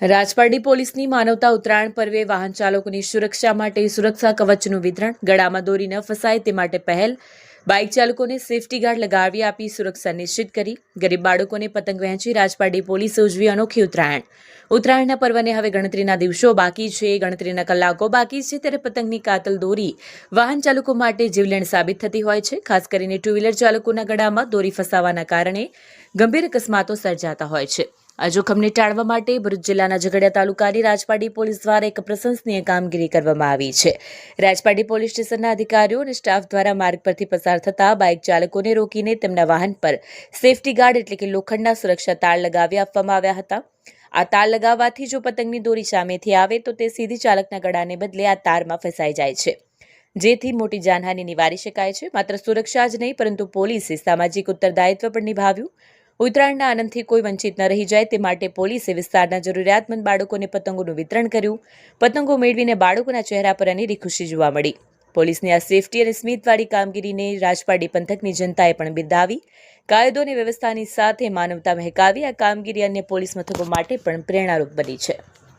રાજપારડી પોલીસની માનવતા ઉત્તરાયણ પર્વે વાહન ચાલકોની સુરક્ષા માટે સુરક્ષા કવચનું વિતરણ, ગળામાં દોરી ન ફસાય તે માટે પહેલ, બાઇક ચાલકોને સેફટી ગાર્ડ લગાવી આપી સુરક્ષા નિશ્ચિત કરી, ગરીબ બાળકોને પતંગ વહેંચી રાજપારડી પોલીસે ઉજવી અનોખી ઉત્તરાયણ. ઉત્તરાયણના પર્વને હવે ગણતરીના દિવસો બાકી છે, ગણતરીના કલાકો બાકી છે, ત્યારે પતંગની કાતલ દોરી વાહન ચાલકો માટે જીવલેણ સાબિત થતી હોય છે, ખાસ કરીને ટુ વ્હીલર ચાલકોના ગળામાં દોરી ફસાવાના કારણે ગંભીર અકસ્માતો સર્જાતા હોય છે. આ જોખમને ટાળવા માટે ભરૂચ જિલ્લાના ઝઘડિયા તાલુકાની રાજપાડી પોલીસ દ્વારા એક પ્રશંસનીય કામગીરી કરવામાં આવી છે. રાજપાડી પોલીસ સ્ટેશનના અધિકારીઓ અને સ્ટાફ દ્વારા માર્ગ પરથી પસાર થતા બાઇક ચાલકોને રોકીને તેમના વાહન પર સેફટી ગાર્ડ એટલે કે લોખંડના સુરક્ષા તાળ લગાવી આપવામાં આવ્યા હતા. આ તાર લગાવવાથી જો પતંગની દોરી સામેથી આવે તો તે સીધી ચાલકના ગળાને બદલે આ તારમાં ફસાઈ જાય છે. જેથી મોટી જાનહાનિ નિવારી શકાય છે. માત્ર સુરક્ષા જ નહીં, પરંતુ પોલીસે સામાજિક ઉત્તરદાયિત્વ પણ નિભાવ્યું. ઉત્તરાયણના આનંદથી કોઈ વંચિત ન રહી જાય તે માટે પોલીસે વિસ્તારના જરૂરિયાતમંદ બાળકોને પતંગોનું વિતરણ કર્યું. પતંગો મેળવીને બાળકોના ચહેરા પર અનેરી ખુશી જોવા મળી. પોલીસની આ સેફટી અને સ્મિતવાળી કામગીરીને રાજપાડી પંથકની જનતાએ પણ બિરદાવી. કાયદો અને વ્યવસ્થાની સાથે માનવતા મહેકાવી આ કામગીરી અન્ય પોલીસ મથકો માટે પણ પ્રેરણારૂપ બની છે.